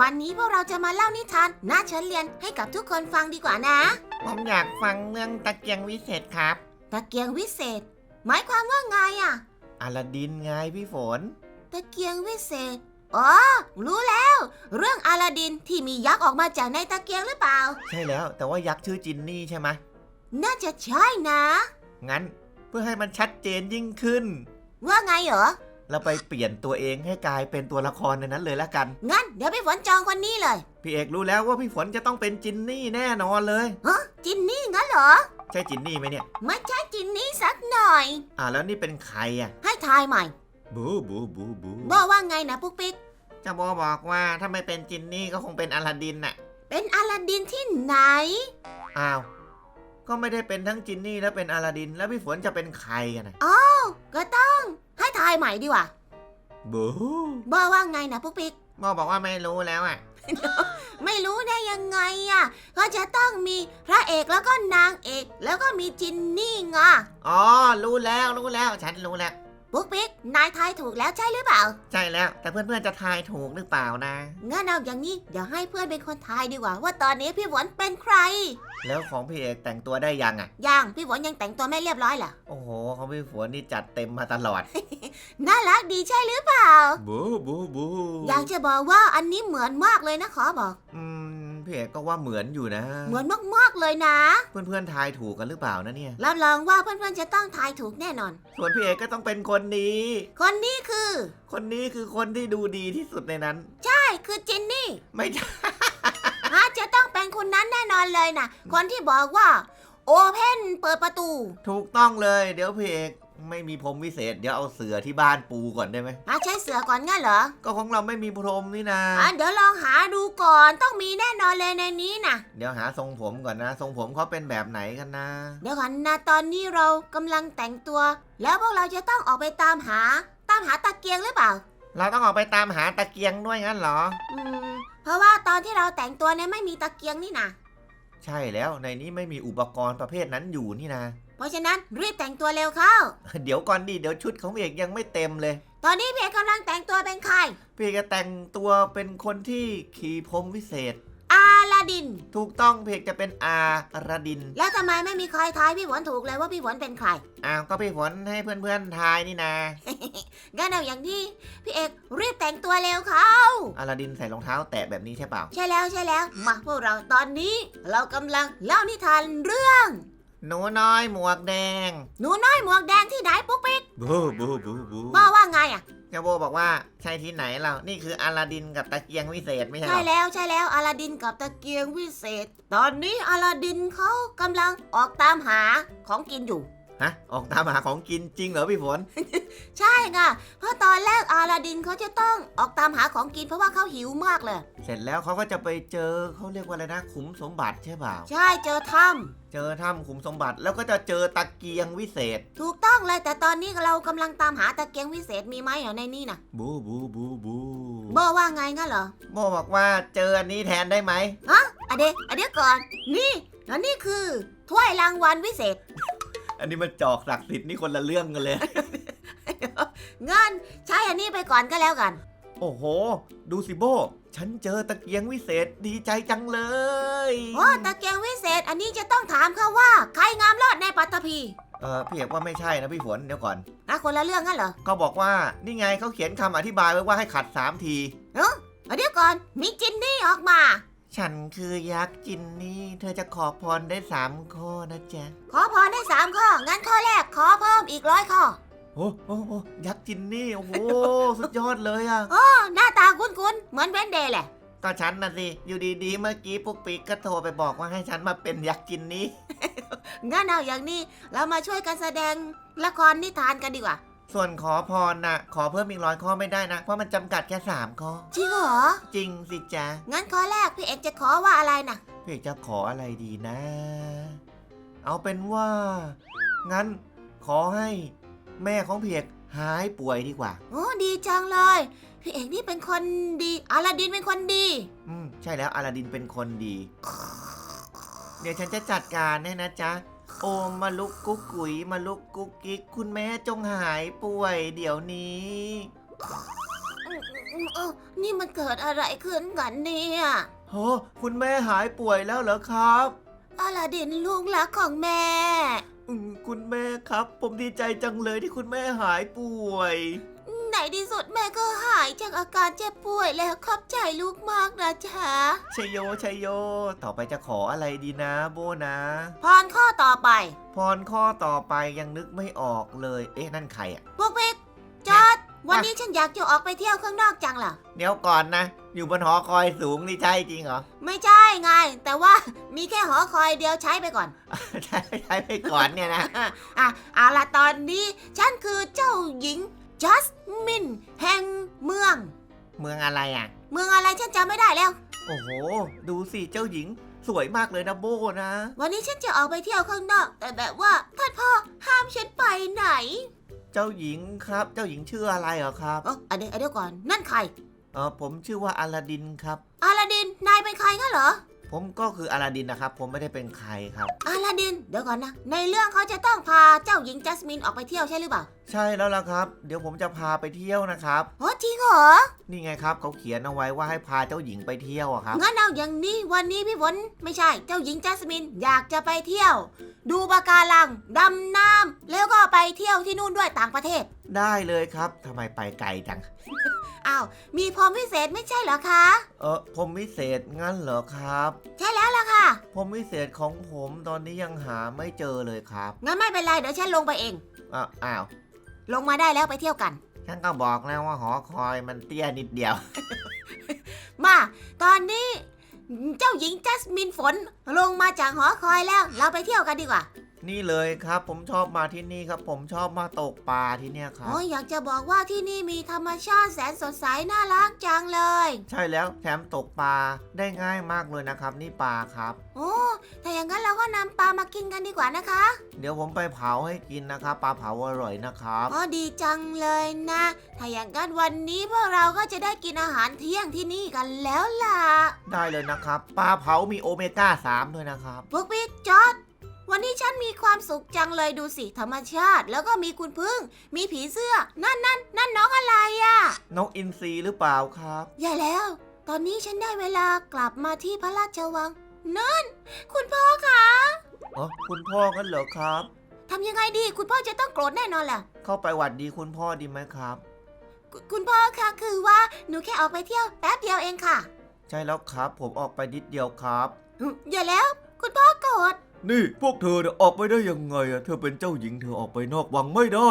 วันนี้พวกเราจะมาเล่านิทานน่าเชิญเรียนให้กับทุกคนฟังดีกว่านะ ผมอยากฟังเรื่องตะเกียงวิเศษครับ ตะเกียงวิเศษ หมายความว่าไงอะอลาดินไงพี่ฝน ตะเกียงวิเศษ อ๋อ รู้แล้ว เรื่องอาลาดินที่มียักษ์ออกมาจากในตะเกียงหรือเปล่า ใช่แล้ว แต่ว่ายักษ์ชื่อจินนี่ใช่ไหมน่าจะใช่นะ งั้นเพื่อให้มันชัดเจนยิ่งขึ้น ว่าไงเหรอ เราไปเปลี่ยนตัวเองให้กลายเป็นตัวละครในนั้นเลยละกัน งั้นเดี๋ยวพี่ฝนจองคนนี้เลย พี่เอกรู้แล้วว่าพี่ฝนจะต้องเป็นจินนี่แน่นอนเลย ฮะจินนี่งั้นเหรอ ใช่จินนี่ไหมเนี่ย ไม่ใช่จินนี่สักหน่อย อ่าแล้วนี่เป็นใครอะ ให้ทายใหม่บูบูบูบูบอกว่าไงนะปุ๊กปิ๊ก เจะบอบอกว่าถ้าไม่เป็นจินนี่ก็คงเป็นอลาดินน่ะ เป็นอาลาดินที่ไหน อ้าว ก็ไม่ได้เป็นทั้งจินนี่และเป็นอลาดิน แล้วพี่ฝนจะเป็นใครกันนะก็ต้องให้ ทายใหม่ดีกว่าบูบอกว่าไงนะปุ๊กปิ๊กบอบอกว่าไม่รู้แล้วอะ ไม่รู้ได้ยังไงอะก็จะต้องมีพระเอกแล้วก็นางเอก แล้วก็มีจินนี่ไงอ๋อ รู้แล้วรู้แล้ว ฉันรู้แล้ว ปุ๊กปิ๊กนายทายถูกแล้วใช่หรือเปล่า ใช่แล้ว แต่เพื่อนๆจะทายถูกหรือเปล่านะ งั้นเอาอย่างนี้เดี๋ยวให้เพื่อนเป็นคนทายดีกว่า ว่าตอนนี้พี่ฝนเป็นใคร แล้วของพี่เอกแต่งตัวได้ยังอะ ยังพี่ฝนยังแต่งตัวไม่เรียบร้อยเหรอ โอ้โหของพี่ฝนนี่จัดเต็มมาตลอด น่ารักดีใช่หรือเปล่า บูบูบูอยากจะบอกว่าอันนี้เหมือนมากเลยนะขอบอก อืม พี่เอกก็ว่าเหมือนอยู่นะ เหมือนมากๆเลยนะ เพื่อนๆทายถูกกันหรือเปล่านะเนี่ย รับรองว่าเพื่อนๆจะต้องทายถูกแน่นอน ส่วนพี่เอกก็ต้องเป็นคนนี้ คนนี้คือ คนนี้คือคนที่ดูดีที่สุดในนั้น ใช่คือจินนี่ไม่ใช่ ฮะจะต้องเป็นคนนั้นแน่นอนเลยนะคนที่บอกว่า โอเพนเปิดประตู ถูกต้องเลย เดี๋ยวพี่เอกไม่มีพรมวิเศษ เดี๋ยวเอาเสือที่บ้านปูก่อนได้ไหมฮะใช้เสือก่อนงั้นเหรอ ก็ของเราไม่มีพรมนี่นะ อะเดี๋ยวลองหาดู ก่อนต้องมีแน่นอนเลยในนี้นะเดี๋ยวหาทรงผมก่อนนะ ทรงผมเขาเป็นแบบไหนกันนะ เดี๋ยวก่อนนะตอนนี้เรากำลังแต่งตัว แล้วพวกเราจะต้องออกไปตามหา ตามหาตะเกียงหรือเปล่า เราต้องออกไปตามหาตะเกียงด้วยงั้นเหรอ อืม เพราะว่าตอนที่เราแต่งตัวเนี่ยไม่มีตะเกียงนี่นะใช่แล้วในนี้ไม่มีอุปกรณ์ประเภทนั้นอยู่นี่นะ เพราะฉะนั้นรีบแต่งตัวเร็วเข้า เดี๋ยวก่อนดิเดี๋ยวชุดของพี่เอกยังไม่เต็มเลย ตอนนี้พี่เอกกำลังแต่งตัวเป็นใคร พี่เอกจะแต่งตัวเป็นคนที่ขี่พรมวิเศษ อาลาดิน ถูกต้องพี่เอกจะเป็นอาราดิน แล้วทำไมไม่มีใครทายพี่ฝนถูกเลยว่าพี่ฝนเป็นใคร อ้าวก็พี่ฝนให้เพื่อนๆทายนี่นะงั้นเอาอย่างที่พี่เอกรีบแต่งตัวเร็วเข้าอาราดินใส่รองเท้าแตะแบบนี้ใช่เปล่า ใช่แล้วใช่แล้ว มาพวกเราตอนนี้ เรากำลังเล่านิทานเรื่อง หนูน้อยหมวกแดงหนูน้อยหมวกแดงที่ไหนปุ๊กปิ๊กบูบูบูบูบอกว่าไงอะเจ้าโบบอกว่าใช่ที่ไหนเรา นี่คืออาราดินกับตะเกียงวิเศษไม่ใช่เหรใช่อแล้วใช่แล้วอาลาดินกับตะเกียงวิเศษ ตอนนี้อาลาดินเขากำลังออกตามหาของกินอยู่ ฮะ ออกตามหาของกินจริงเหรอพี่ฝน ใช่ไงเพราะตอนแรกอาลาดินเขาจะต้องออกตามหาของกินเพราะว่าเขาหิวมากเลย เสร็จแล้วเขาก็จะไปเจอเขาเรียกว่าอะไรนะขุมสมบัติใช่เปล่า ใช่เจอถ้ เจอถ้ำขุมสมบัติแล้วก็จะเจอตะเกียงวิเศษำถูกต้องเลยแต่ตอนนี้เรากำลังตามหาตะเกียงวิเศษมีไหมอยู่ในนี่นะบูบูบูบูโบว่าไงงั้นเหรอโบบอกว่าเจออันนี้แทนได้ไหมอะเดี๋ยวอะเดี๋ยวก่อน นี่อันนี้คือถ้วยรางวัลวิเศษ อันนี้มันจอกศักดิ์สิทธิ์นี่คนละเรื่องกันเลยเงินใช้อันนี้ไปก่อนก็แล้วกัน โอ้โห ดูสิโบ ฉันเจอตะเกียงวิเศษดีใจจังเลยโอ้ตะเกียงวิเศษ อันนี้จะต้องถามเขาว่า ใครงามรอดในปัตตภีเออพี่เอกว่าไม่ใช่นะพี่ฝนเดี๋ยวก่อนนะคนละเรื่องงั้นเหรอเขาบอกว่านี่ไงเขาเขียนคำอธิบายไว้ว่าให้ขัดสามทีอะเดี๋ยวก่อนมีจินนี่ออกมา ฉันคือยักษ์จินนี่เธอจะขอพรได้สามข้อนะจ๊ะขอพรได้สามข้องั้นข้อแรกขอเพิ่มอีกร้อยข้อ โอ้โอ้โอ้ยักษ์จินนี่ โอ้โห สุดยอดเลยอะอ้อหน้าตาคุ้นๆ เหมือนเวนเดย์แหละ ก็ฉันน่ะสิ อยู่ดีๆ เมื่อกี้ปุ๊กปิ๊กก็โทรไปบอกว่าให้ฉันมาเป็นยักษ์จินนี่ งั้นเอาอย่างนี้ เรามาช่วยกันแสดงละครนิทานกันดีกว่า ส่วนขอพรน่ะ ขอเพิ่มอีกร้อยข้อไม่ได้นะ เพราะมันจำกัดแค่สามข้อ จริงเหรอ จริงสิจ๊ะงั้นข้อแรกพี่เอกจะขอว่าอะไรนะพี่เอกจะขออะไรดีนะ เอาเป็นว่า งั้นขอให้ แม่ของพี่เอกหายป่วยดีกว่า โอ้ดีจังเลย พี่เอกนี่เป็นคนดีอาลาดินเป็นคนดี อืมใช่แล้วอลาดินเป็นคนดี เดี๋ยวฉันจะจัดการให้นะจ๊ะ โอมมาลุกกุ๊กกุ๋ยมาลุกกุ๊กกิ๊กคุณแม่จงหายป่วย เดี๋ยวนี้ เออนี่มันเกิดอะไรขึ้นกันเนี่ยโห คุณแม่หายป่วยแล้วเหรอครับอลาดินลูกรักของแม่ อืมคุณแม่ครับ ผมดีใจจังเลยที่คุณแม่หายป่วยในที่สุดแม่ก็หายจากอาการเจ็บป่วยแล้วขอบใจลูกมากนะจ๊ะชัยโยชัยโย ต่อไปจะขออะไรดีนะ โบนะ พรข้อต่อไป พรข้อต่อไปยังนึกไม่ออกเลย เอ๊ะนั่นใครอะพวกพิกจอด วันนี้ฉันอยากจะออกไปเที่ยวข้างนอกจังล่ะ เดี๋ยวก่อนนะ อยู่บนหอคอยสูงนี่ใช่จริงเหรอ ไม่ใช่ไง แต่ว่ามีแค่หอคอยเดียวใช้ไปก่อน ใช่ใช่ไปก่อนเนี่ยนะ อะเอาล่ะตอนนี้ ฉันคือเจ้าหญิงจัสมินแห่งเมือง เมืองอะไรอะ เมืองอะไรฉันจำไม่ได้แล้ว โอ้โห ดูสิเจ้าหญิงสวยมากเลยนะโบนะ วันนี้ฉันจะออกไปเที่ยวข้างนอก แต่แบบว่าท่านพ่อห้ามฉันไปไหน เจ้าหญิงครับ เจ้าหญิงชื่ออะไรเหรอครับเอ๋อเดี๋ยวเดี๋ยวก่อน นั่นใคร เออผมชื่อว่าอลาดินครับ อาลาดิน นายเป็นใครงั้นเหรอ ผมก็คืออลาดินนะครับ ผมไม่ได้เป็นใครครับ อาลาดิน เดี๋ยวก่อนนะ ในเรื่องเขาจะต้องพาเจ้าหญิงจัสมินออกไปเที่ยวใช่หรือเปล่าใช่แล้วล่ะครับ เดี๋ยวผมจะพาไปเที่ยวนะครับ โอ้จริงเหรอ นี่ไงครับเขาเขียนเอาไว้ว่าให้พาเจ้าหญิงไปเที่ยวอะครับ งั้นเอาอย่างนี้วันนี้พี่ฝนไม่ใช่ เจ้าหญิงจัสมินอยากจะไปเที่ยว ดูปะการังดำน้ำแล้วก็ไปเที่ยวที่นู่นด้วยต่างประเทศ ได้เลยครับทำไมไปไกลจัง อ้าว มีพรมพิเศษไม่ใช่เหรอคะ เออผมวิเศษงั้นเหรอครับ ใช่แล้วล่ะค่ะ ผมวิเศษของผมตอนนี้ยังหาไม่เจอเลยครับงั้นไม่เป็นไรเดี๋ยวฉันลงไปเอง อ้าวอ้าวลงมาได้แล้วไปเที่ยวกัน ฉันก็บอกแล้วว่าหอคอยมันเตี้ยนิดเดียว มาตอนนี้ เจ้าหญิงจัสมินฝนลงมาจากหอคอยแล้ว เราไปเที่ยวกันดีกว่า นี่เลยครับผมชอบมาที่นี่ครับ ผมชอบมาตกปลาที่เนี่ยครับ โอ้ยอยากจะบอกว่าที่นี่มีธรรมชาติแสนสดใสน่ารักจังเลย ใช่แล้วแถมตกปลาได้ง่ายมากเลยนะครับ นี่ปลาครับ โอ้ถ้าอย่างนั้นเราก็นำปลามากินกันดีกว่านะคะ เดี๋ยวผมไปเผาให้กินนะครับปลาเผาอร่อยนะครับ อ๋อดีจังเลยนะ ถ้าอย่างนั้นวันนี้พวกเราก็จะได้กินอาหารเที่ยงที่นี่กันแล้วล่ะ ได้เลยนะครับปลาเผามีโอเมก้า3ด้วยนะครับ พวกพี่จอด วันนี้ฉันมีความสุขจังเลยดูสิธรรมชาติ แล้วก็มีคุณพึ่ง มีผีเสื้อ นั่นนั่นนั่นน้องอะไรอะ่ะ นกอินทรีหรือเปล่าครับ อย่าแล้ว ตอนนี้ฉันได้เวลากลับมาที่พระราชวัง นั่น คุณพ่อคะอ๋อคุณพ่อกันเหรอครับ ทำยังไงดี คุณพ่อจะต้องโกรธแน่นอนแหละเข้าไปหวัดดีคุณพ่อดีไหมครับ คคุณพ่อคะคือว่าหนูแค่ออกไปเที่ยวแป๊บเดียวเองค่ะ ใช่แล้วครับ ผมออกไปนิดเดียวครับ อย่าแล้ว คุณพ่อโกรธ นี่พวกเธอเนี่ยออกไปได้ยังไงอะเธอเป็นเจ้าหญิงเธอออกไปนอกวังไม่ได้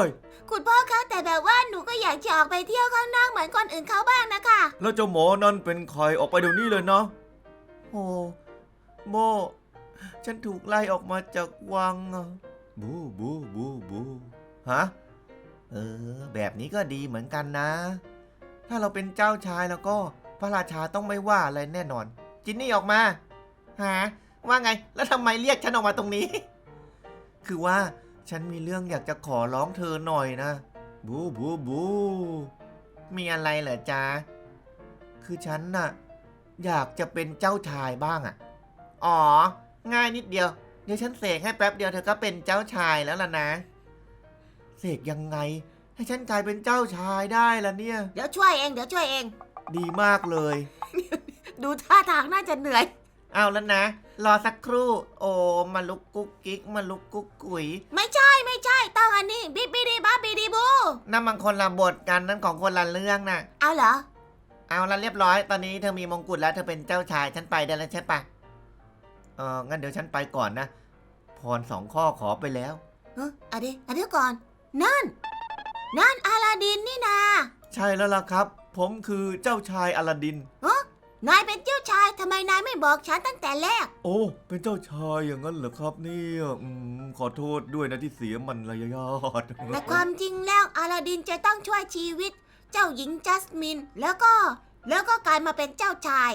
คุณพ่อคะแต่แบบว่าหนูก็อยากจะออกไปเที่ยวข้างนอกเหมือนคนอื่นเขาบ้างนะคะ แล้วเจ้าหมอนั่นเป็นใครออกไปเดี๋ยวนี้เลยนะ โอ้โมฉันถูกไล่ออกมาจากวังอะบูบูบูบูฮะเออ แบบนี้ก็ดีเหมือนกันนะ ถ้าเราเป็นเจ้าชายแล้วก็ พระราชาต้องไม่ว่าอะไรแน่นอน จินนี่ออกมา หา ว่าไง แล้วทำไมเรียกฉันออกมาตรงนี้ คือว่าฉันมีเรื่องอยากจะขอร้องเธอหน่อยนะ บูบูบู มีอะไรเหรอจ๊ะ คือฉันน่ะ อยากจะเป็นเจ้าชายบ้างอะ่ะ อ๋อ ง่ายนิดเดียว เดี๋ยวฉันเสกให้แป๊บเดียวเธอก็เป็นเจ้าชายแล้วล่ะนะ เสกยังไง ให้ฉันกลายเป็นเจ้าชายได้ล่ะเนี่ย เดี๋ยวช่วยเอง เดี๋ยวช่วยเอง ดีมากเลย ดูท่าทางน่าจะเหนื่อย เอาแล้วนะ รอสักครู่ โอ้มาลุกกุ๊กกิ๊กมาลุกกุ๊กกุ๋ยไม่ใช่ไม่ใช่ต้องอันนี้บิบิดีบ้าบิดีบูนั่นมันคนละบทกันนั่นของคนละเรื่องน่ะ เอาเหรอ เอาละเรียบร้อย ตอนนี้เธอมีมงกุฎแล้วเธอเป็นเจ้าชายฉันไปได้แล้วใช่ปะเอองั้นเดี๋ยวฉันไปก่อนนะพรสองข้อขอไปแล้ว เอออะเดี๋ยวอะเดี๋ยวก่อน นั่น นั่นอาลาดินนี่นา ใช่แล้วล่ะครับ ผมคือเจ้าชายอลาดิน นายเป็นเจ้าชายทำไมนายไม่บอกฉันตั้งแต่แรก โอ้ เป็นเจ้าชายอย่างนั้นเหรอครับเนี่ยอืมขอโทษด้วยนะที่เสียมันระยอดแต่ความจริงแล้วอาลาดินจะต้องช่วยชีวิต เจ้าหญิงจัสมิน แล้วก็ แล้วก็กลายมาเป็นเจ้าชาย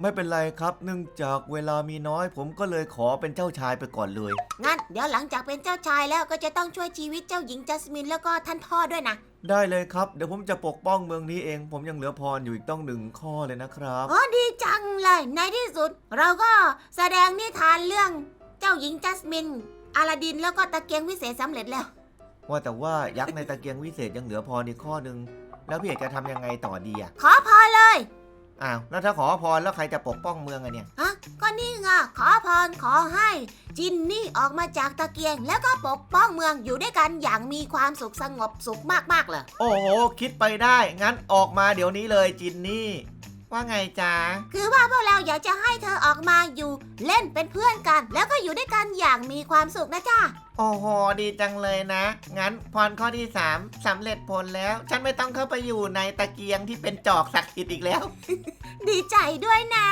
ไม่เป็นไรครับ เนื่องจากเวลามีน้อย ผมก็เลยขอเป็นเจ้าชายไปก่อนเลย งั้นเดี๋ยวหลังจากเป็นเจ้าชายแล้วก็จะต้องช่วยชีวิตเจ้าหญิงจัสมินแล้วก็ท่านพ่อด้วยนะ ได้เลยครับ เดี๋ยวผมจะปกป้องเมืองนี้เอง ผมยังเหลือพรอยู่อีกต้องหนึ่งข้อเลยนะครับ อ๋อดีจังเลย ในที่สุด เราก็แสดงนิทานเรื่องเจ้าหญิงจัสมินอาลาดินแล้วก็ตะเกียงวิเศษสำเร็จแล้ว ว่าแต่ว่ายักษ์ในตะเกียงวิเศษยังเหลือพรอีกข้อหนึ่งแล้วพี่เอกจะทำยังไงต่อดีอะขอพรเลย อ้าวแล้วถ้าขอพรแล้วใครจะปกป้องเมืองอะเนี่ยฮะก็นี่ไงขอพรขอให้ จินนี่ออกมาจากตะเกียง แล้วก็ปกป้องเมืองอยู่ด้วยกันอย่างมีความสุขสงบสุขมากๆเลย โอ้โห คิดไปได้ งั้นออกมาเดี๋ยวนี้เลยจินนี่ ว่าไงจ๊ะคือว่าพวกเราอยากจะให้เธอออกมาอยู่ เล่นเป็นเพื่อนกัน แล้วก็อยู่ด้วยกันอย่างมีความสุขนะจ๊ะโอ้โห ดีจังเลยนะ งั้นพรข้อที่ 3สำเร็จผลแล้ว ฉันไม่ต้องเข้าไปอยู่ในตะเกียงที่เป็นจอกศักดิ์สิทธิ์อีกแล้ว ดีใจด้วยนะ